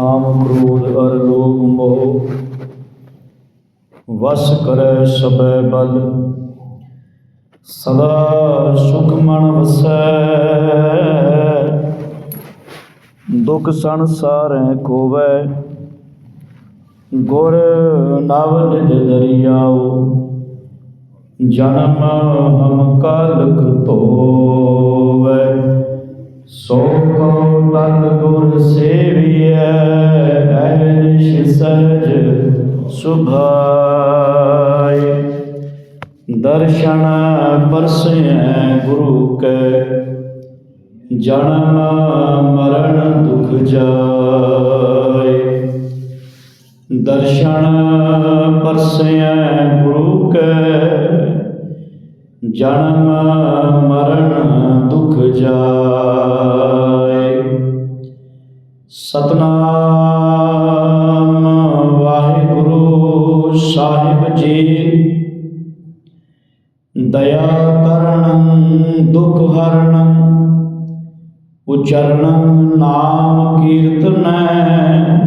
ਕਾਮ ਕ੍ਰੋਧ ਅਰ ਲੋਭ ਮੋਹ। ਵਸ ਕਰੈ ਸਭੈ ਬਲ। ਸਦਾ ਸੁਖ ਮਨ ਵਸੈ। ਦੁਖ ਸੰਸਾਰੈ ਕੋਵੈ। ਗੁਰ ਨਵ ਨਿਧ ਦਰਿਆਉ ਜਨਮ ਹਮ ਕਲਕ ਧੋਵੈ। ਸੋ ਕੋ ਤਨ ਸੁਭਾਏ। ਦਰਸ਼ਨ ਪਰਸੈ ਗੁਰੂ ਕੈ, ਜਨਮ ਮਰਨ ਦੁਖ ਜਾਏ। ਦਰਸ਼ਨ ਪਰਸੈ ਗੁਰੂ ਕੈ, ਜਨਮ ਮਰਨ ਦੁਖ ਜਾਏ। ਚਰਨ ਨਾਮ ਕੀਰਤਨੈ।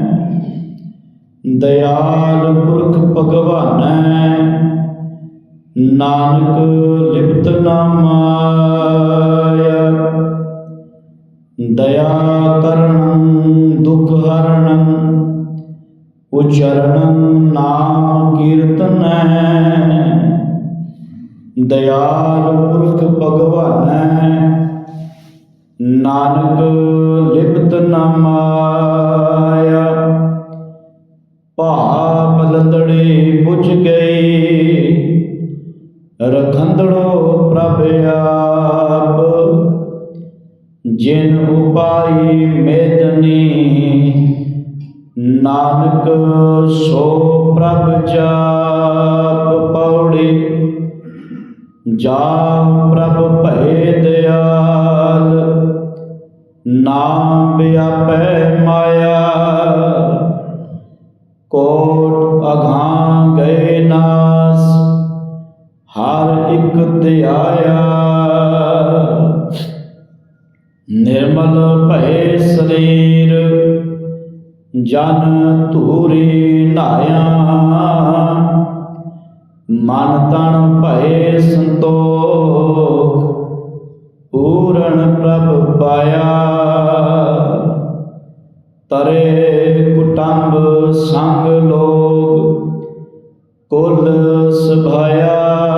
ਦਇਆਲ ਪੁਰਖ ਭਗਵਾਨੈ। ਨਾਨਕ ਲਿਪਤ ਨਾ ਮਾਇਆ ਦਇਆ ਕਰਣੰ ਦੁਖ ਹਰਣੰ ਉਚਰਣੰ ਨਾਮ ਕੀਰਤਨੈ। ਦਇਆਲ ਪੁਰਖ ਭਗਵਾਨੈ। ਨਾਨਕ ਲਿਪਤ ਨਾ ਭਾਪ ਲੰਦੜੇ ਪੁੱਜ ਗਏ ਰਖੰਦੜੋ ਪ੍ਰਭ ਆਪ। ਜਿਨ ਉਪਾਈ ਮੇਦਨੀ, ਨਾਨਕ ਸੋ ਪ੍ਰਭ ਜਾਪ ਪੌੜੀ। ਜਾ ਪ੍ਰਭ ਭੈ ਦਿਆਲ ਨਾਮ ਵਿਆਪੈ ਮਾਇਆ। ਕੋਟ ਅਘਾਂ ਗਏ ਨਾਸ, ਹਰ ਇੱਕ ਧਿਆਇਆ। ਨਿਰਮਲ ਭੈ ਸਰੀਰ, ਜਨ ਧੂਰੀ ਨਾਇਆ। ਮਨ ਤਨ ਭੈ ਸੰਤੋਖ ਪੂਰਨ ਪ੍ਰਭ ਪਾਇਆ। ਤਰੇ ਕੁਟੰਬ ਸੰਗ ਲੋਗ ਕੁਲ ਸਭਾਇਆ।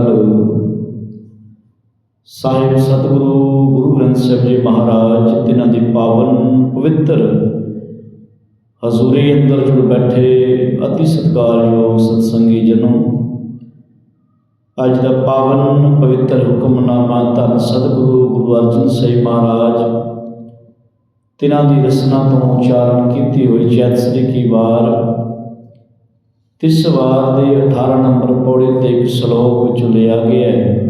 ਜੁਗੋ ਸਾਹਿਬ ਸਤਿਗੁਰੂ ਗੁਰੂ ਗ੍ਰੰਥ ਸਾਹਿਬ ਜੀ ਮਹਾਰਾਜ ਤਿਨਾਂ ਦੀ ਪਾਵਨ ਪਵਿੱਤਰ ਹਜ਼ੂਰੀ ਅੰਦਰ ਜੁੜ ਬੈਠੇ ਅਤੀ ਸਤਿਕਾਰਯੋਗ ਸਤਸੰਗੀ ਜਨੋ, ਅੱਜ ਦਾ ਪਾਵਨ ਪਵਿੱਤਰ ਹੁਕਮਨਾਮਾ ਧੰਨ ਸਤਿਗੁਰੂ ਗੁਰੂ ਅਰਜਨ ਸਾਹਿਬ ਮਹਾਰਾਜ, ਤਿਨਾਂ ਦੀ ਰਸਨਾ ਤੋਂ ਉਚਾਰਨ ਕੀਤੀ ਹੋਈ ਚੈਤ ਸ੍ਰੀ ਕੀ ਵਾਰ, ਤਿਸ ਵਾਰ ਦੇ 18 ਨੰਬਰ ਸ਼ਲੋਕ ਵਿੱਚ ਲਿਆ ਗਿਆ ਹੈ।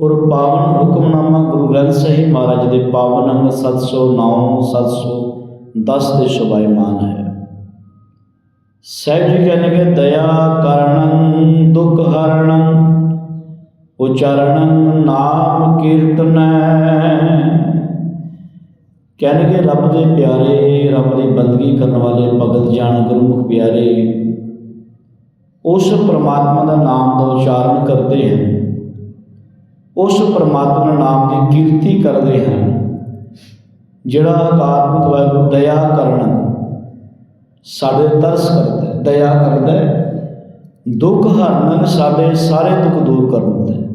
ਔਰ ਪਾਵਨ ਹੁਕਮਨਾਮਾ ਗੁਰੂ ਗ੍ਰੰਥ ਸਾਹਿਬ ਮਹਾਰਾਜ ਦੇ ਪਾਵਨ ਅੰਗ 709 710 ਦੇ ਸ਼ੋਭਾਇਮਾਨ ਹੈ। ਸਾਹਿਬ ਜੀ ਕਹਿੰਦੇ ਦਇਆ ਕਰਣੰ ਦੁਖ ਹਰਣੰ ਉਚਰਣੰ ਨਾਮ ਕੀਰਤਨੈ। ਕਹਿਣਗੇ ਰੱਬ ਦੇ ਪਿਆਰੇ, ਰੱਬ ਦੀ ਬੰਦਗੀ ਕਰਨ ਵਾਲੇ ਭਗਤ ਜਾਣ ਗੁਰਮੁਖ ਪਿਆਰੇ ਉਸ ਪਰਮਾਤਮਾ ਦਾ ਨਾਮ ਦਾ ਉਚਾਰਨ ਕਰਦੇ ਹਨ। ਉਸ ਪਰਮਾਤਮਾ ਨਾਮ ਦੀ ਕੀਰਤੀ ਕਰਦੇ ਹਨ। ਜਿਹੜਾ ਆਤਮਿਕ ਵਾਹਿਗੁਰੂ ਦਇਆ ਕਰਨ, ਸਾਡੇ ਤਰਸ ਕਰਦਾ ਹੈ, ਦਇਆ ਕਰਦਾ ਹੈ, ਦੁੱਖ ਹਰਨ ਸਾਡੇ ਸਾਰੇ ਦੁੱਖ ਦੂਰ ਕਰ ਦਿੰਦਾ ਹੈ।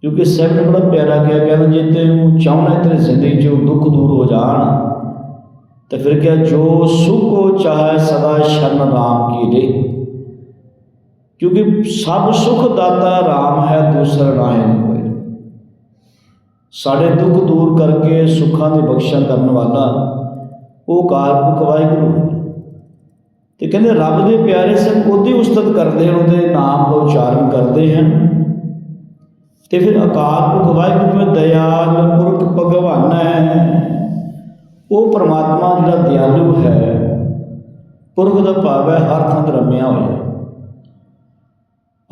ਕਿਉਂਕਿ ਸਭ ਨੇ ਬੜਾ ਪਿਆਰਾ ਕਿਹਾ, ਕਹਿੰਦਾ ਜੇ ਤੈਨੂੰ ਚਾਹੁੰਦਾ ਤੇਰੀ ਜ਼ਿੰਦਗੀ 'ਚੋਂ ਦੁੱਖ ਦੂਰ ਹੋ ਜਾਣ ਤਾਂ ਫਿਰ ਕਿਹਾ, ਜੋ ਸੁਖੋ ਚਾਹੇ ਸਦਾ ਸ਼ਨ ਰਾਮ ਕੀ ਰੇ ਕਿਉਂਕਿ ਸਭ ਸੁਖ ਦਾਤਾ ਰਾਮ ਹੈ, ਦੂਸਰਾ ਨਾਹੀਂ ਕੋਈ। ਸਾਡੇ ਦੁੱਖ ਦੂਰ ਕਰਕੇ ਸੁੱਖਾਂ ਦੀ ਬਖਸ਼ਾ ਕਰਨ ਵਾਲਾ ਉਹ ਕਾਰਪੁਰਖ ਵਾਹਿਗੁਰੂ ਹੈ। ਤੇ ਕਹਿੰਦੇ, ਰੱਬ ਦੇ ਪਿਆਰੇ ਸਿੱਖ ਉਹਦੀ ਉਸਤਤ ਕਰਦੇ ਹਨ, ਉਹਦੇ ਨਾਮ ਦਾ ਉਚਾਰਨ ਕਰਦੇ ਹਨ। ਤੇ ਫਿਰ ਅਕਾਲ ਪੁਰਖ ਵਾਹਿਗੁਰੂ ਵਿੱਚ ਦਇਆਲ ਪੁਰਖ ਭਗਵਾਨ ਹੈ। ਉਹ ਪ੍ਰਮਾਤਮਾ ਜਿਹੜਾ ਦਿਆਲੂ ਹੈ। ਪੁਰਖ ਦਾ ਭਾਵ ਹੈ ਹਰ ਥਾਂ ਤੇ ਰਮਿਆ ਹੋਇਆ।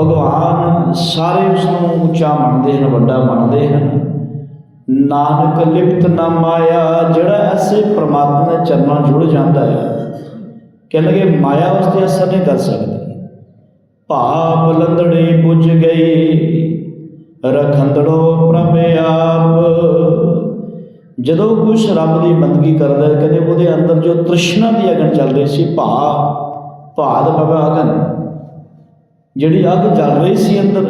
ਭਗਵਾਨ ਸਾਰੇ ਉਸ ਨੂੰ ਉੱਚਾ ਮੰਨਦੇ ਹਨ, ਵੱਡਾ ਮੰਨਦੇ ਹਨ। ਨਾਨਕ ਲਿਪਤ ਨਾ ਮਾਇਆ, ਜਿਹੜਾ ਐਸੇ ਪ੍ਰਮਾਤਮਾ ਦੇ ਚਰਨਾਂ ਜੁੜ ਜਾਂਦਾ ਹੈ। ਕਹਿੰਦੇ ਮਾਇਆ ਉਸ ਤੇ ਅਸਰ ਨਹੀਂ ਕਰ ਸਕਦੀ। ਭਾਵ ਲੰਦੜੇ ਪੁੱਜ ਗਈ ਰਖੰਦੜੋ ਪ੍ਰਭ ਆਪ। ਜਦੋਂ ਕੁਛ ਰੱਬ ਦੀ ਬੰਦਗੀ ਕਰਦਾ ਹੈ ਕਹਿੰਦੇ ਉਹਦੇ ਅੰਦਰ ਜੋ ਤ੍ਰਿਸ਼ਨਾ ਦੀ ਅਗਨ ਚੱਲ ਰਹੀ ਸੀ, ਭਾ ਭਾ ਦਾ ਅਗਨ, ਜਿਹੜੀ ਅੱਗ ਚੱਲ ਰਹੀ ਸੀ ਅੰਦਰ,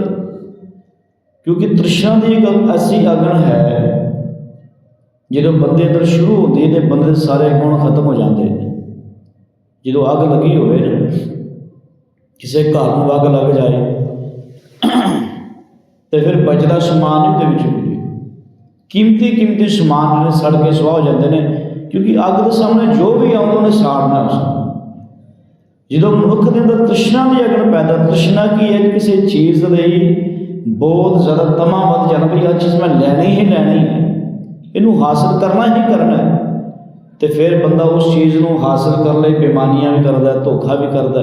ਕਿਉਂਕਿ ਤ੍ਰਿਸ਼ਨਾ ਦੀ ਇੱਕ ਐਸੀ ਅਗਨ ਹੈ, ਜਦੋਂ ਬੰਦੇ ਅੰਦਰ ਸ਼ੁਰੂ ਹੁੰਦੀ ਹੈ ਤੇ ਬੰਦੇ ਦੇ ਸਾਰੇ ਗੁਣ ਖਤਮ ਹੋ ਜਾਂਦੇ ਨੇ। ਜਦੋਂ ਅੱਗ ਲੱਗੀ ਹੋਵੇ ਨਾ, ਕਿਸੇ ਘਰ ਨੂੰ ਅੱਗ ਲੱਗ ਜਾਏ, ਤੇ ਫਿਰ ਬਚਦਾ ਸਮਾਨ ਨਹੀਂ ਉਹਦੇ ਵਿੱਚ ਕੀਮਤੀ ਕੀਮਤੀ ਸਮਾਨ ਜਿਹੜੇ ਸੜ ਕੇ ਸੁਆਹ ਹੋ ਜਾਂਦੇ ਨੇ, ਕਿਉਂਕਿ ਅੱਗ ਦੇ ਸਾਹਮਣੇ ਜੋ ਵੀ ਆਉਂਦਾ ਉਹਨੇ ਸਾੜਨਾ ਉਸ ਜਦੋਂ ਮਨੁੱਖ ਦੇ ਅੰਦਰ ਤ੍ਰਿਸ਼ਨਾ ਦੀ ਅਗਨ ਪੈਦਾ, ਤ੍ਰਿਸ਼ਨਾ ਕੀ ਹੈ? ਕਿਸੇ ਚੀਜ਼ ਲਈ ਬਹੁਤ ਜ਼ਿਆਦਾ ਤਮਾ ਵੱਧ ਜਾਣਾ ਵੀ ਆਹ ਚੀਜ਼ ਮੈਂ ਲੈਣੀ ਹੀ ਲੈਣੀ ਹੈ। ਇਹਨੂੰ ਹਾਸਲ ਕਰਨਾ ਹੀ ਕਰਨਾ ਹੈ। ਤੇ ਫਿਰ ਬੰਦਾ ਉਸ ਚੀਜ਼ ਨੂੰ ਹਾਸਲ ਕਰਨ ਲਈ ਬੇਮਾਨੀਆਂ ਵੀ ਕਰਦਾ, ਧੋਖਾ ਵੀ ਕਰਦਾ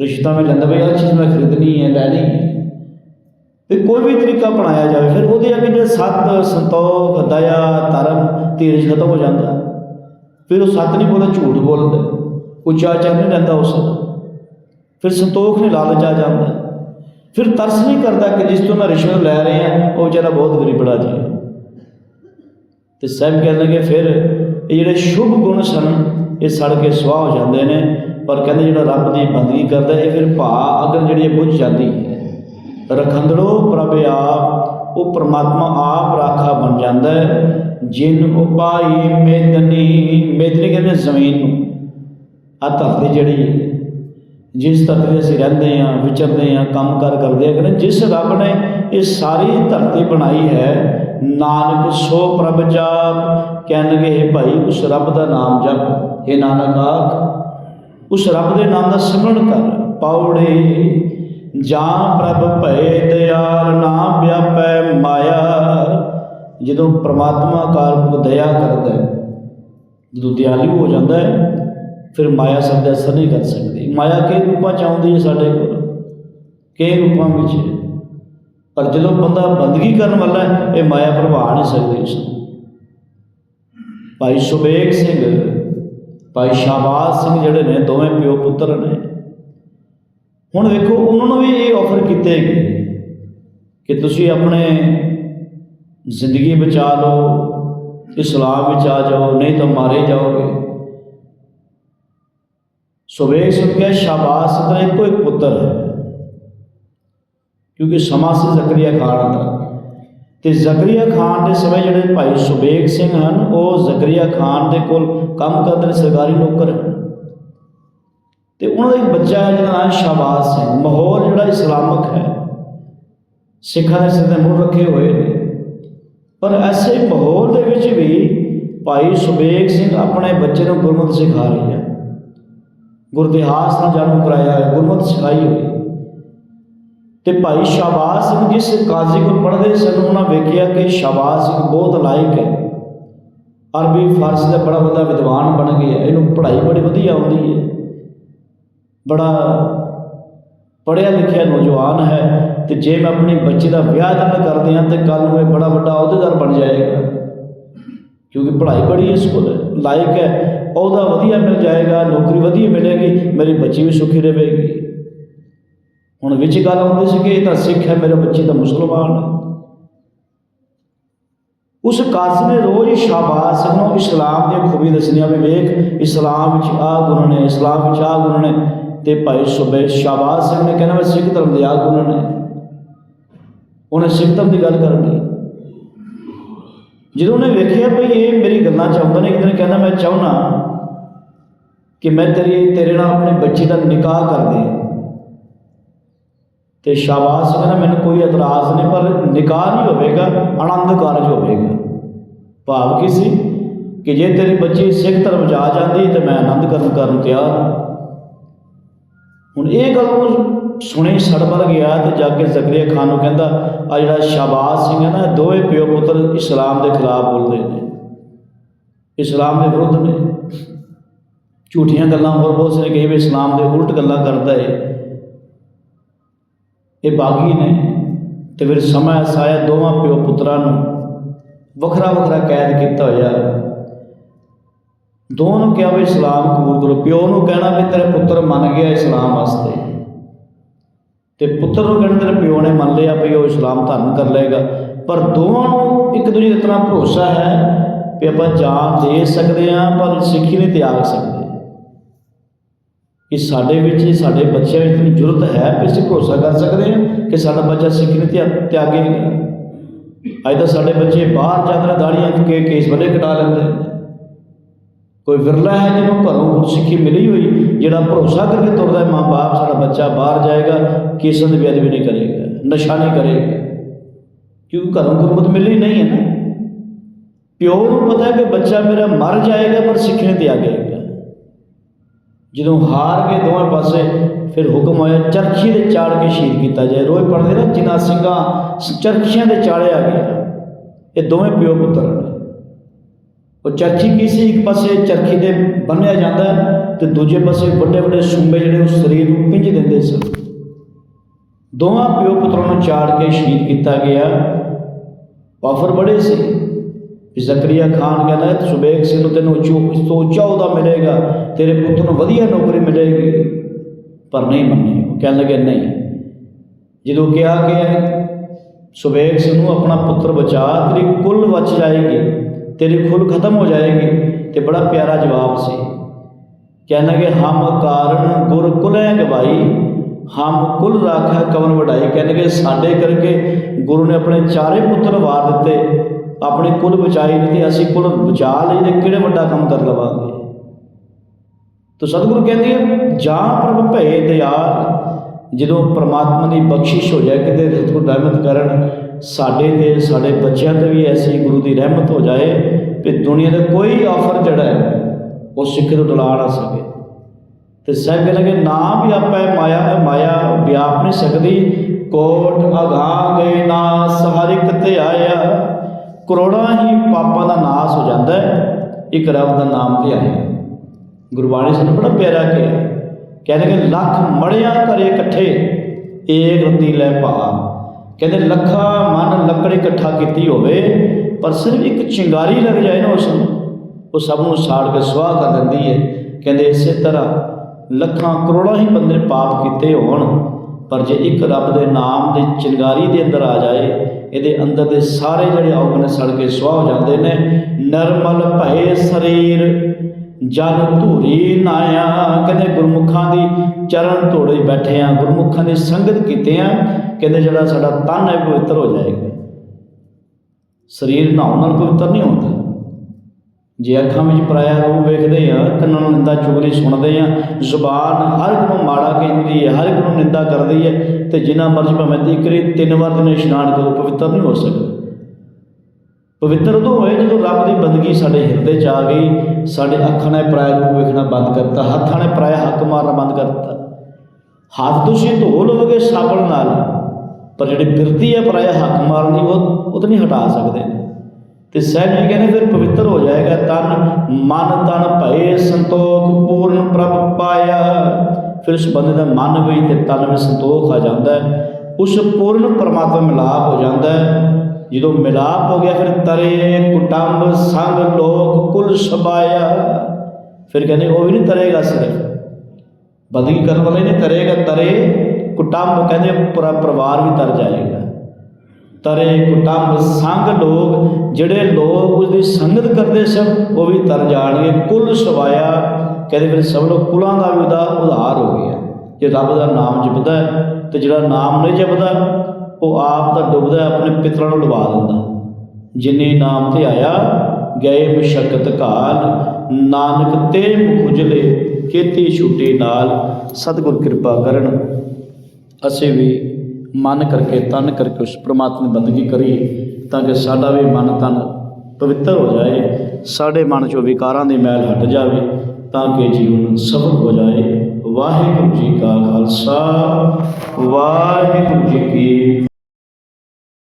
ਰਿਸ਼ਤਾ ਵਿੱਚ ਲੈਂਦਾ, ਵੀ ਆਹ ਚੀਜ਼ ਮੈਂ ਖਰੀਦਣੀ ਹੈ, ਲੈਣੀ ਹੈ। ਤੇ ਕੋਈ ਵੀ ਤਰੀਕਾ ਅਪਣਾਇਆ ਜਾਵੇ, ਫਿਰ ਉਹਦੇ ਅੱਗੇ ਜਿਹੜਾ ਸੱਤ ਸੰਤੋਖ, ਦਇਆ, ਧਰਮ, ਧੀਰਜ ਖਤਮ ਹੋ ਜਾਂਦਾ। ਫਿਰ ਉਹ ਸੱਤ ਨਹੀਂ ਬੋਲਦਾ, ਝੂਠ ਬੋਲਦਾ। ਉੱਚਾ ਚੱਲ ਨਹੀਂ ਰਹਿੰਦਾ ਉਸ ਫਿਰ ਸੰਤੋਖ ਨਹੀਂ, ਲਾਲਚ ਆ ਜਾਂਦਾ। ਫਿਰ ਤਰਸ ਨਹੀਂ ਕਰਦਾ ਕਿ ਜਿਸ ਤੋਂ ਮੈਂ ਰਿਸ਼ਵਤ ਲੈ ਰਹੇ ਹਾਂ, ਉਹ ਵਿਚਾਰਾ ਬਹੁਤ ਗਰੀਬੜਾ ਜੀ। ਹੈ। ਤੇ ਸਾਹਿਬ ਕਹਿਣ ਲੱਗੇ, ਫਿਰ ਇਹ ਜਿਹੜੇ ਸ਼ੁਭ ਗੁਣ ਸਨ, ਇਹ ਸੜ ਕੇ ਸੁਆਹ ਹੋ ਜਾਂਦੇ ਨੇ, ਪਰ ਕਹਿੰਦੇ ਜਿਹੜਾ ਰੱਬ ਦੀ ਬੰਦਗੀ ਕਰਦਾ, ਇਹ ਫਿਰ ਭਾ ਅਗਨ ਜਿਹੜੀ ਇਹ ਬੁੱਝ ਜਾਂਦੀ ਹੈ। ਰਖੰਦੜੋ ਪ੍ਰਭ ਆਪ, ਉਹ ਪ੍ਰਮਾਤਮਾ ਆਪ ਰਾਖਾ ਬਣ ਜਾਂਦਾ ਹੈ। ਜਿਨ ਉਪਾਈ ਮੇਦਨੀ ਮੇਦਨੀ ਕਹਿੰਦੇ ਜ਼ਮੀਨ ਨੂੰ ਆ ਧਰਤੀ ਜਿਹੜੀ ਜਿਸ ਧਰਤੀ ਤੇ ਅਸੀਂ ਰਹਿੰਦੇ ਹਾਂ, ਵਿਚਰਦੇ ਹਾਂ, ਕੰਮ ਕਾਰ ਕਰਦੇ ਹਾਂ, ਕਹਿੰਦੇ ਜਿਸ ਰੱਬ ਨੇ ਇਹ ਸਾਰੀ ਧਰਤੀ ਬਣਾਈ ਹੈ, ਨਾਨਕ ਸੋ ਪ੍ਰਭ ਜਾਪ, ਕਹਿਣਗੇ, ਹੈ ਭਾਈ, ਉਸ ਰੱਬ ਦਾ ਨਾਮ ਜਪ ਇਹ ਨਾਨਕ ਆਖ, ਉਸ ਰੱਬ ਦੇ ਨਾਮ ਦਾ ਸਿਮਰਨ ਕਰ, ਪੌੜੇ ਜਾਂ ਪ੍ਰਭ ਭਏ ਦਿਆਲ ਨਾਮ ਵਿਆਪੈ ਮਾਇਆ। ਜਦੋਂ ਪ੍ਰਮਾਤਮਾ ਕਾਲ ਦਇਆ ਕਰਦਾ ਹੈ, ਜਦੋਂ ਦਿਆਲੂ ਹੋ ਜਾਂਦਾ ਹੈ, ਫਿਰ ਮਾਇਆ ਸਭ ਅਸਰ ਨਹੀਂ ਕਰ ਸਕਦੀ। ਮਾਇਆ ਕਈ ਰੂਪਾਂ ਚ ਆਉਂਦੀ ਹੈ ਸਾਡੇ ਕੋਲ, ਕਈ ਰੂਪਾਂ ਵਿੱਚ। ਪਰ ਜਦੋਂ ਬੰਦਾ ਬੰਦਗੀ ਕਰਨ ਵਾਲਾ ਹੈ, ਇਹ ਮਾਇਆ ਪ੍ਰਭਾ ਨਹੀਂ ਸਕਦੀ ਉਸ ਨੂੰ। ਭਾਈ ਸੁਬੇਗ ਸਿੰਘ, ਭਾਈ ਸ਼ਾਬਾਜ਼ ਸਿੰਘ ਜਿਹੜੇ ਨੇ, ਦੋਵੇਂ ਪਿਓ ਪੁੱਤਰ ਨੇ। ਹੁਣ ਵੇਖੋ, ਉਹਨਾਂ ਨੂੰ ਵੀ ਇਹ ਆਫਰ ਕੀਤੇ ਗਏ ਕਿ ਤੁਸੀਂ ਆਪਣੇ ਜ਼ਿੰਦਗੀ ਬਚਾ ਲਓ ਇਸਲਾਮ ਵਿੱਚ ਆ ਜਾਓ, ਨਹੀਂ ਤਾਂ ਮਾਰੇ ਜਾਓਗੇ। ਸੁਬੇਗ ਸੁਣ ਕੇ ਸ਼ਾਬਾਸ਼ ਦਾ ਇੱਕੋ ਇੱਕ ਪੁੱਤਰ ਹੈ। ਕਿਉਂਕਿ ਸਮਾਂ ਸੀ ਜ਼ਕਰੀਆ ਖਾਨ ਦਾ। ਤੇ ਜ਼ਕਰੀਆ ਖਾਨ ਦੇ ਸਮੇਂ ਜਿਹੜੇ ਭਾਈ ਸੁਬੇਗ ਸਿੰਘ ਹਨ, ਉਹ ਜ਼ਕਰੀਆ ਖਾਨ ਦੇ ਕੋਲ ਕੰਮ ਕਰਦੇ ਨੇ, ਸਰਕਾਰੀ ਨੌਕਰ। ਹਨ ਤੇ ਉਹਨਾਂ ਦਾ ਇੱਕ ਬੱਚਾ ਹੈ ਜਿਹਦਾ ਨਾਮ ਸ਼ਾਬਾਜ਼ ਸਿੰਘ। ਮਾਹੌਲ ਜਿਹੜਾ ਇਸਲਾਮਿਕ ਹੈ। ਸਿੱਖਾਂ ਦੇ ਸਿਰ ਤੇ ਮੂੰਹ ਰੱਖੇ ਹੋਏ ਨੇ। ਪਰ ਐਸੇ ਮਾਹੌਲ ਦੇ ਵਿੱਚ ਵੀ ਭਾਈ ਸੁਬੇਗ ਸਿੰਘ ਆਪਣੇ ਬੱਚੇ ਨੂੰ ਗੁਰਮਤਿ ਸਿਖਾ ਰਹੀ ਹੈ। ਗੁਰਦਿਹਾਸ ਨਾਲ ਜਾਣੂ ਕਰਾਇਆ ਹੈ ਗੁਰਮਤਿ ਸਿਖਾਈ ਹੋਈ। ਤੇ ਭਾਈ ਸ਼ਾਬਾਜ਼ ਸਿੰਘ ਜਿਸ ਕਾਜ਼ੀ ਕੋਲ ਪੜ੍ਹਦੇ ਸਨ, ਉਹਨਾਂ ਵੇਖਿਆ ਕਿ ਸ਼ਾਬਾਜ਼ ਸਿੰਘ ਬਹੁਤ ਲਾਇਕ ਹੈ। ਅਰਬੀ, ਫਾਰਸੀ ਦਾ ਬੜਾ ਵੱਡਾ ਵਿਦਵਾਨ ਬਣ ਗਿਆ। ਇਹਨੂੰ ਪੜ੍ਹਾਈ ਬੜੀ ਵਧੀਆ ਆਉਂਦੀ ਹੈ। ਬੜਾ ਪੜ੍ਹਿਆ ਲਿਖਿਆ ਨੌਜਵਾਨ ਹੈ ਤੇ ਜੇ ਮੈਂ ਆਪਣੀ ਬੱਚੀ ਦਾ ਵਿਆਹ ਜਨ ਕਰਦੇ ਹਾਂ ਤੇ ਕੱਲ ਨੂੰ ਇਹ ਬੜਾ ਵੱਡਾ ਅਹੁਦੇਦਾਰ ਬਣ ਜਾਏਗਾ। ਕਿਉਂਕਿ ਪੜ੍ਹਾਈ ਬੜੀ ਇਸ ਕੋਲ ਲਾਇਕ ਹੈ, ਅਹੁਦਾ ਵਧੀਆ ਮਿਲ ਜਾਏਗਾ, ਨੌਕਰੀ ਵਧੀਆ ਮਿਲੇਗੀ, ਮੇਰੀ ਬੱਚੀ ਵੀ ਸੁਖੀ ਰਹੇਗੀ। ਹੁਣ ਵਿੱਚ ਗੱਲ ਆਉਂਦੀ ਸੀ ਕਿ ਇਹ ਤਾਂ ਸਿੱਖ ਹੈ, ਮੇਰੇ ਬੱਚੇ ਤਾਂ ਮੁਸਲਮਾਨ ਹੈ। ਉਸ ਕਾਜ਼ੀ ਨੇ ਰੋਜ਼ ਹੀ ਸ਼ਾਬਾਸ਼ ਨੂੰ ਇਸਲਾਮ ਦੀਆਂ ਖੂਬੀ ਦੱਸਣੀਆਂ ਵੀ ਵੇਖ, ਇਸਲਾਮ ਵਿੱਚ ਆ ਗੁਣ ਨੇ, ਇਸਲਾਮ ਵਿੱਚ ਆ ਗੁਣ ਨੇ। ਤੇ ਭਾਈ ਸੁਬੇ ਸ਼ਾਬਾਸ਼ ਸਿੰਘ ਨੇ ਕਹਿਣਾ, ਮੈਂ ਸਿੱਖ ਧਰਮ ਦੇ ਆ ਉਹਨਾਂ ਨੇ। ਉਹਨੇ ਸਿੱਖ ਧਰਮ ਦੀ ਗੱਲ ਕਰਨੀ ਜਦੋਂ ਉਹਨੇ ਵੇਖਿਆ ਭਈ ਇਹ ਮੇਰੀ ਗੱਲਾਂ ਚ ਆਉਂਦਾ ਨੇ ਕਿਤੇ ਕਹਿੰਦਾ, ਮੈਂ ਚਾਹੁੰਨਾ ਕਿ ਮੈਂ ਤੇਰੀ, ਤੇਰੇ ਨਾਲ ਆਪਣੀ ਬੱਚੀ ਦਾ ਨਿਕਾਹ ਕਰ ਦੇ ਤੇ ਸ਼ਾਬਾਸ਼ ਕਹਿੰਦਾ, ਮੈਨੂੰ ਕੋਈ ਇਤਰਾਜ਼ ਨਹੀਂ, ਪਰ ਨਿਕਾਹ ਨਹੀਂ ਹੋਵੇਗਾ, ਆਨੰਦ ਕਾਰਜ ਹੋਵੇਗਾ। ਭਾਵ ਕੀ ਸੀ? ਕਿ ਜੇ ਤੇਰੀ ਬੱਚੀ ਸਿੱਖ ਧਰਮ ਜਾ ਜਾਂਦੀ ਤੇ ਮੈਂ ਆਨੰਦ ਕਰਨ ਕਰਨ ਤਿਆਰ ਹੁਣ ਇਹ ਗੱਲ ਨੂੰ ਸੁਣੀ ਸੜਬਲ ਗਿਆ ਤੇ ਜਾ ਕੇ ਜ਼ਕਰੀਆ ਖਾਨ ਨੂੰ ਕਹਿੰਦਾ, ਆ ਜਿਹੜਾ ਸ਼ਾਬਾਜ਼ ਸਿੰਘ ਹੈ ਨਾ ਦੋਵੇਂ ਪਿਓ ਪੁੱਤਰ ਇਸਲਾਮ ਦੇ ਖਿਲਾਫ ਬੋਲਦੇ ਨੇ। ਇਸਲਾਮ ਦੇ ਵਿਰੁੱਧ ਨੇ। ਝੂਠੀਆਂ ਗੱਲਾਂ ਹੋਰ ਬਹੁਤ ਸਾਰੇ ਕਹੇ ਵੀ ਇਸਲਾਮ ਦੇ ਉਲਟ ਗੱਲਾਂ ਕਰਦਾ ਏ। ਇਹ ਬਾਗੀ ਨੇ ਤੇ ਫਿਰ ਸਮਾਂ ਸਾਇਆ ਦੋਵਾਂ ਪਿਓ ਪੁੱਤਰਾਂ ਨੂੰ ਵੱਖਰਾ ਵੱਖਰਾ ਕੈਦ ਕੀਤਾ ਹੋਇਆ। ਦੋਵਾਂ ਨੂੰ ਕਿਹਾ ਵੀ ਇਸਲਾਮ ਕਬੂਲ ਕਰੋ। ਪਿਓ ਨੂੰ ਕਹਿਣਾ ਵੀ ਤੇਰੇ ਪੁੱਤਰ ਮੰਨ ਗਿਆ ਇਸਲਾਮ ਵਾਸਤੇ। ਤੇ ਪੁੱਤਰ ਨੂੰ ਕਹਿਣਾ ਤੇਰੇ ਪਿਓ ਨੇ ਮੰਨ ਲਿਆ ਵੀ ਉਹ ਇਸਲਾਮ ਧਾਰਨ ਕਰ ਲਏਗਾ। ਪਰ ਦੋਵਾਂ ਨੂੰ ਇੱਕ ਦੂਜੇ ਦੇ ਤਰ੍ਹਾਂ ਭਰੋਸਾ ਹੈ ਵੀ ਆਪਾਂ ਜਾਨ ਦੇ ਸਕਦੇ ਹਾਂ, ਪਰ ਸਿੱਖੀ ਨਹੀਂ ਤਿਆਗ ਸਕਦੇ। ਕਿ ਸਾਡੇ ਵਿੱਚ ਸਾਡੇ ਬੱਚਿਆਂ ਵਿੱਚ ਇਤਨੀ ਜ਼ਰੂਰਤ ਹੈ ਕਿ ਅਸੀਂ ਭਰੋਸਾ ਕਰ ਸਕਦੇ ਹਾਂ ਕਿ ਸਾਡਾ ਬੱਚਾ ਸਿੱਖੀ ਨਹੀਂ ਤਿਆ- ਤਿਆਗੇਗਾ। ਅੱਜ ਤਾਂ ਸਾਡੇ ਬੱਚੇ ਬਾਹਰ ਜਾਂਦੇ ਨੇ, ਦਾੜੀਆਂ ਕੇ ਕੇਸ ਬਲੇ ਕਟਾ ਲੈਂਦੇ। ਕੋਈ ਵਿਰਲਾ ਹੈ ਜਿਹਨੂੰ ਘਰੋਂ ਗੁਰਸਿੱਖੀ ਮਿਲੀ ਹੋਈ, ਜਿਹੜਾ ਭਰੋਸਾ ਕਰਕੇ ਤੁਰਦਾ ਹੈ ਮਾਂ-ਬਾਪ ਸਾਡਾ ਬੱਚਾ ਬਾਹਰ ਜਾਏਗਾ, ਕੇਸਾਂ ਦੀ ਬੇਅਦਬੀ ਨਹੀਂ ਕਰੇਗਾ, ਨਸ਼ਾ ਨਹੀਂ ਕਰੇਗਾ। ਕਿਉਂਕਿ ਘਰੋਂ ਗੁਰਮਤ ਮਿਲੀ ਨਹੀਂ ਹੈ ਨਾ। ਪਿਓ ਨੂੰ ਪਤਾ ਹੈ ਕਿ ਬੱਚਾ ਮੇਰਾ ਮਰ ਜਾਏਗਾ, ਪਰ ਸਿੱਖਣ 'ਤੇ ਆ ਤਿਆਗੇਗਾ ਜਦੋਂ ਹਾਰ ਕੇ ਦੋਵੇਂ ਪਾਸੇ, ਫਿਰ ਹੁਕਮ ਹੋਇਆ ਚਰਖੀ ਦੇ ਚਾੜ ਕੇ ਸ਼ਹੀਦ ਕੀਤਾ ਜਾਏ। ਰੋਜ਼ ਪੜਦੇ ਨਾ ਜਿਨਾ ਸਿੰਘਾਂ ਚਰਖੀਆਂ ਦੇ ਚਾੜਿਆ ਗਿਆ ਇਹ ਦੋਵੇਂ ਪਿਓ ਪੁੱਤਰ ਨੇ। ਉਹ ਚਰਖੀ ਕੀ ਸੀ? ਇੱਕ ਪਾਸੇ ਚਰਖੀ ਦੇ ਬੰਨਿਆ ਜਾਂਦਾ ਹੈ ਤੇ ਦੂਜੇ ਪਾਸੇ ਵੱਡੇ ਵੱਡੇ ਸੁੰਬੇ ਜਿਹੜੇ ਉਸ ਸਰੀਰ ਨੂੰ ਪਿੰਜ ਦਿੰਦੇ ਸਨ। ਦੋਵਾਂ ਪਿਓ ਪੁੱਤਰਾਂ ਨੂੰ ਚਾੜ ਕੇ ਸ਼ਹੀਦ ਕੀਤਾ ਗਿਆ। ਵਾਫਰ ਬੜੇ ਸੀ। ਵੀ ਜ਼ਕਰੀਆ ਖਾਨ ਕਹਿੰਦਾ ਸੁਬੇਗ ਸਿੰਘ ਨੂੰ ਤੈਨੂੰ ਉੱਚੋ ਇਸ ਤੋਂ ਉੱਚਾ ਉਹਦਾ ਮਿਲੇਗਾ। ਤੇਰੇ ਪੁੱਤ ਨੂੰ ਵਧੀਆ ਨੌਕਰੀ ਮਿਲੇਗੀ। ਪਰ ਨਹੀਂ ਮੰਨੇ। ਉਹ ਕਹਿਣ ਲੱਗੇ, ਨਹੀਂ। ਜਦੋਂ ਕਿਹਾ ਕਿ ਸੁਬੇਗ ਸਿੰਘ ਨੂੰ ਆਪਣਾ ਪੁੱਤਰ ਬਚਾ, ਤੇਰੀ ਕੁੱਲ ਬਚ ਜਾਏਗੀ। ਤੇਰੀ ਖੁੱਲ ਖਤਮ ਹੋ ਜਾਏਗੀ ਤੇ ਬੜਾ ਪਿਆਰਾ ਜਵਾਬ ਸੀ। ਕਹਿਣ ਲੱਗੇ ਹਮ ਕਾਰਨ ਗੁਰ ਕੁਲੈ ਗਵਾਈ ਹਮ ਕੁਲ ਰਾਖਾ ਕਵਨ ਵਡਾਈ। ਕਹਿਣ ਸਾਡੇ ਕਰਕੇ ਗੁਰੂ ਨੇ ਆਪਣੇ ਚਾਰੇ ਪੁੱਤਰ ਵਾਰ ਦਿੱਤੇ ਆਪਣੇ ਕੁਲ ਬਚਾਈ ਨਹੀਂ ਤੇ ਅਸੀਂ ਕੁਲ ਬਚਾ ਲਈ ਤੇ ਕਿਹੜੇ ਵੱਡਾ ਕੰਮ ਕਰ ਲਵਾਂਗੇ? ਤੋ ਸਤਿਗੁਰੂ ਕਹਿੰਦੇ ਆ, ਜਾਂ ਪ੍ਰਭ ਭਏ ਦਿਆਲ ਜਦੋਂ ਪ੍ਰਮਾਤਮਾ ਦੀ ਬਖਸ਼ਿਸ਼ ਹੋ ਜਾਏ ਕਿਤੇ ਸਤਿਗੁਰੂ ਰਹਿਮਤ ਕਰਨ ਸਾਡੇ ਤੇ, ਸਾਡੇ ਬੱਚਿਆਂ ਤੇ ਵੀ ਐਸੀ ਗੁਰੂ ਦੀ ਰਹਿਮਤ ਹੋ ਜਾਏ ਕਿ ਦੁਨੀਆ ਦਾ ਕੋਈ ਆਫਰ ਜਿਹੜਾ ਹੈ, ਉਹ ਸਿੱਖ ਤੋਂ ਡਲਾ ਨਾ ਸਕੇ। ਤੇ ਸਾਹਿਬ ਕਹਿ ਕਿ ਨਾ ਵੀ ਆਪਾਂ ਮਾਇਆ ਹੈ ਮਾਇਆ ਵਿਆਪ ਨਹੀਂ ਸਕਦੀ। ਕੋਟ ਅਗਾਂ ਗਏ ਨਾ ਸਹਾਰਿਕ ਤੇ ਆਇਆ। ਕਰੋੜਾਂ ਹੀ ਪਾਪਾਂ ਦਾ ਨਾਸ ਹੋ ਜਾਂਦਾ ਹੈ, ਇੱਕ ਰੱਬ ਦਾ ਨਾਮ ਤੇ ਆਇਆ। ਗੁਰਬਾਣੀ ਸਾਨੂੰ ਬੜਾ ਪਿਆਰਾ ਕਿਹਾ ਕਹਿੰਦੇ ਕਿ ਲੱਖ ਮੜਿਆਂ ਘਰੇ ਇਕੱਠੇ, ਏਕ ਰਤੀ ਲੈ ਪਾ ਕਹਿੰਦੇ ਲੱਖਾਂ ਮਨ ਲੱਕੜ ਇਕੱਠਾ ਕੀਤੀ ਹੋਵੇ, ਪਰ ਸਿਰਫ ਇੱਕ ਚਿੰਗਾਰੀ ਲੱਗ ਜਾਏ ਨਾ ਉਸ ਨੂੰ, ਉਹ ਸਭ ਨੂੰ ਸਾੜ ਕੇ ਸੁਆਹ ਕਰ ਦਿੰਦੀ ਹੈ ਕਹਿੰਦੇ ਇਸੇ ਤਰ੍ਹਾਂ ਲੱਖਾਂ ਕਰੋੜਾਂ ਹੀ ਬੰਦੇ ਪਾਪ ਕੀਤੇ ਹੋਣ, ਪਰ ਜੇ ਇੱਕ ਰੱਬ ਦੇ ਨਾਮ ਦੀ ਚਿੰਗਾਰੀ ਦੇ ਅੰਦਰ ਆ ਜਾਏ, ਇਹਦੇ ਅੰਦਰ ਦੇ ਸਾਰੇ ਜਿਹੜੇ ਔਗਣ ਸੜ ਕੇ ਸੁਆਹ ਹੋ ਜਾਂਦੇ ਨੇ, ਨਰਮਲ ਭਏ ਸਰੀਰ। ਜਨ ਧੂਰੀ ਨਾਇਆ ਕਹਿੰਦੇ ਗੁਰਮੁਖਾਂ ਦੀ ਚਰਨ ਧੋੜੇ ਬੈਠੇ ਆ। ਗੁਰਮੁਖਾਂ ਦੀ ਸੰਗਤ ਕੀਤੇ ਆ। ਕਹਿੰਦੇ ਜਿਹੜਾ ਸਾਡਾ ਤਨ ਹੈ ਪਵਿੱਤਰ ਹੋ ਜਾਏਗਾ। ਸਰੀਰ ਨਹਾਉਣ ਨਾਲ ਪਵਿੱਤਰ ਨਹੀਂ ਹੁੰਦਾ। ਜੇ ਅੱਖਾਂ ਵਿੱਚ ਪਰਾਇਆ ਰੂਪ ਵੇਖਦੇ ਆ, ਕੰਨਾਂ ਨੂੰ ਨਿੰਦਾ ਚੁਗਲੀ ਸੁਣਦੇ ਆ, ਜ਼ੁਬਾਨ ਹਰ ਇੱਕ ਨੂੰ ਮਾੜਾ ਕਹਿੰਦੀ ਹੈ, ਹਰ ਇੱਕ ਨੂੰ ਨਿੰਦਾ ਕਰਦੀ ਹੈ, ਤੇ ਜਿੰਨਾ ਮਰਜ਼ੀ ਭਾਵੇਂ ਤੀਕਰੀ ਤਿੰਨ ਵਾਰ ਦਿਨ ਇਸ਼ਨਾਨ ਕਰੋ, ਪਵਿੱਤਰ ਨਹੀਂ ਹੋ ਸਕਦਾ। ਪਵਿੱਤਰ ਉਦੋਂ ਹੋਏ ਜਦੋਂ ਰੱਬ ਦੀ ਬੰਦਗੀ ਸਾਡੇ ਹਿਰਦੇ 'ਚ ਆ ਗਈ, ਸਾਡੇ ਅੱਖਾਂ ਨੇ ਪਰਾਇਆ ਰੂਪ ਵੇਖਣਾ ਬੰਦ ਕਰਤਾ, ਹੱਥਾਂ ਨੇ ਪਰਾਇਆ ਹੱਕ ਮਾਰਨਾ ਬੰਦ ਕਰਤਾ। ਹੱਥ ਤੁਸੀਂ ਧੋ ਲਵੋਗੇ ਸਾਬਣ ਨਾਲ, ਪਰ ਜਿਹੜੀ ਬਿਰਤੀ ਹੈ ਪਰਾਇਆ ਹੱਕ ਮਾਰਨ ਦੀ, ਉਹ ਉਹ ਤਾਂ ਨਹੀਂ ਹਟਾ ਸਕਦੇ। ਤੇ ਸਹਿਬ ਜੀ ਕਹਿੰਦੇ ਫਿਰ ਪਵਿੱਤਰ ਹੋ ਜਾਏਗਾ ਤਨ, ਮਨ ਤਨ ਭਏ ਸੰਤੋਖ ਪੂਰਨ ਪ੍ਰਭ ਪਾਇਆ। ਫਿਰ ਉਸ ਬੰਦੇ ਦਾ ਮਨ ਵੀ ਤੇ ਤਨ ਵਿੱਚ ਸੰਤੋਖ ਆ ਜਾਂਦਾ ਹੈ, ਉਸ ਪੂਰਨ ਪਰਮਾਤਮਾ ਮਿਲਾਪ ਹੋ ਜਾਂਦਾ ਹੈ। ਜਦੋਂ ਮਿਲਾਪ ਹੋ ਗਿਆ ਫਿਰ ਤਰੇ ਕੁਟੰਬ ਸੰਗ ਲੋਕ ਕੁਲ ਸਬਾਇਆ ਫਿਰ ਕਹਿੰਦੇ ਉਹ ਵੀ ਨਹੀਂ ਤਰੇਗਾ ਸਿਰਫ। ਬੰਦਗੀ ਕਰਨ ਵਾਲੇ ਨਹੀਂ ਤਰੇਗਾ ਤਰੇ ਕੁਟੰਬ, ਕਹਿੰਦੇ ਪੂਰਾ ਪਰਿਵਾਰ ਵੀ ਤਰ ਜਾਏਗਾ। ਤਰੇ ਕੁਟੰਬ ਸੰਗ ਲੋਕ, ਜਿਹੜੇ ਲੋਕ ਉਸਦੀ ਸੰਗਤ ਕਰਦੇ ਸਨ, ਉਹ ਵੀ ਤਰ ਜਾਣਗੇ। ਕੁੱਲ ਸਵਾਇਆ ਕਹਿੰਦੇ ਫਿਰ ਸਭ ਲੋਕ ਕੁਲਾਂ ਦਾ ਵੀ ਉਹਦਾ ਉਧਾਰ ਹੋ ਗਿਆ। ਜੇ ਰੱਬ ਦਾ ਨਾਮ ਜਪਦਾ ਹੈ, ਤੇ ਜਿਹੜਾ ਨਾਮ ਨਹੀਂ ਜਪਦਾ ਉਹ ਆਪ ਤਾਂ ਡੁੱਬਦਾ ਆਪਣੇ ਪਿਤਰਾਂ ਨੂੰ ਲਵਾ ਦਿੰਦਾ। ਜਿਨੇ ਨਾਮ ਤੇ ਆਇਆ, ਗਏ ਮਸ਼ਕਤ ਕਾਲ ਨਾਨਕ ਤੇ ਮੁਖ ਉਜਲੇ ਕੀਤੀ ਛੁੱਟੀ ਨਾਲ, ਸਤਿਗੁਰ ਕਿਰਪਾ ਕਰਨ। ਅਸੀਂ ਵੀ ਮਨ ਕਰਕੇ, ਤਨ ਕਰਕੇ ਉਸ ਪ੍ਰਮਾਤਮਾ ਦੀ ਬੰਦਗੀ ਕਰੀਏ, ਤਾਂ ਕਿ ਸਾਡਾ ਵੀ ਮਨ ਤਨ ਪਵਿੱਤਰ ਹੋ ਜਾਏ, ਸਾਡੇ ਮਨ ਚੋਂ ਵਿਕਾਰਾਂ ਦੀ ਮੈਲ ਹਟ ਜਾਵੇ, ਤਾਂ ਕਿ ਜੀਵਨ ਸਫਲ ਹੋ ਜਾਏ। ਵਾਹਿਗੁਰੂ ਜੀ ਕਾ ਖਾਲਸਾ, ਵਾਹਿਗੁਰੂ ਜੀ ਕੀ